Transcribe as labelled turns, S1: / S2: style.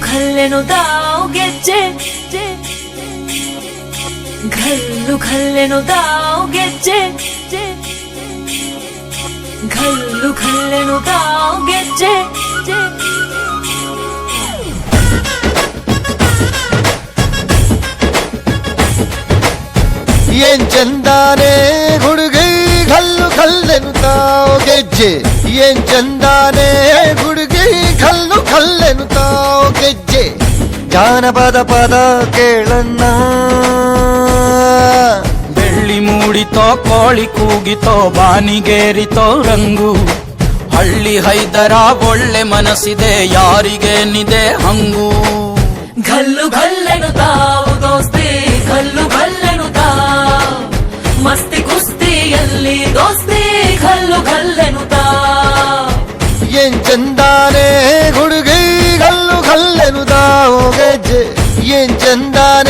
S1: 갈래 너 나오겠지 갈로 갈래
S2: 너 나오겠지 갈로 갈래 너 나오겠지 ஏன் சந்தானே கொடுகை கல்லு கல்லெனு தாவுகெஜ்ஜி ஏன் சந்தானே குடு ಕಲ್ಲು ಕಲ್ಲೆನು ತಾವು ಗೆಜ್ಜೆ. ಜಾನಪದ ಪದ ಕೇಳಣ್ಣ.
S3: ಬೆಳ್ಳಿ ಮೂಡಿತೋ ಕೋಳಿ ಕೂಗಿತೋ ಬಾನಿಗೇರಿತೋ ರಂಗು. ಹಳ್ಳಿ ಹೈದರ ಒಳ್ಳೆ ಮನಸ್ಸಿದೆ ಯಾರಿಗೇನಿದೆ ಹಂಗು.
S1: ಘಲ್ಲು ಘಲ್ಲೆನು ತಾವು ದೋಸ್ತಿ ಘಲ್ಲು ಘಲ್ಲೆನು చెందానే